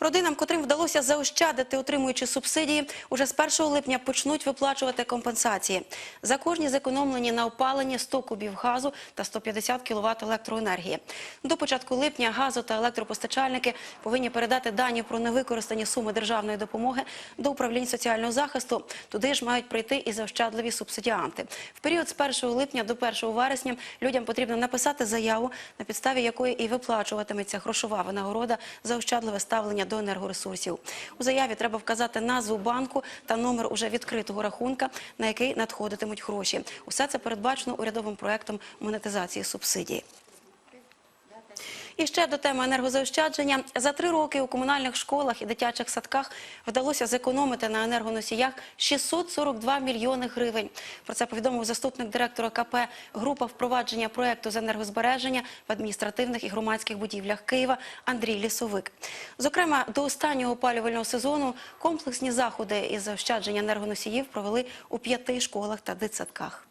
Родинам, котрим вдалося заощадити, отримуючи субсидії, уже з 1 липня почнуть виплачувати компенсації. За кожні зекономлені на опаленні 100 кубів газу та 150 кВт електроенергії. До початку липня газу та електропостачальники повинні передати дані про невикористані суми державної допомоги до управлінь соціального захисту. Туди ж мають прийти і заощадливі субсидіанти. В період з 1 липня до 1 вересня людям потрібно написати заяву, на підставі якої і виплачуватиметься грошова винагорода за ощадливе ставлення до енергоресурсів. У заяві треба вказати назву банку та номер уже відкритого рахунка, на який надходитимуть гроші. Усе це передбачено урядовим проектом монетизації субсидій. І ще до теми енергозаощадження. За три роки у комунальних школах і дитячих садках вдалося зекономити на енергоносіях 642 мільйони гривень. Про це повідомив заступник директора КП «Група впровадження проекту з енергозбереження в адміністративних і громадських будівлях Києва Андрій Лісовик. Зокрема, до останнього опалювального сезону комплексні заходи із заощадження енергоносіїв провели у п'яти школах та дитсадках.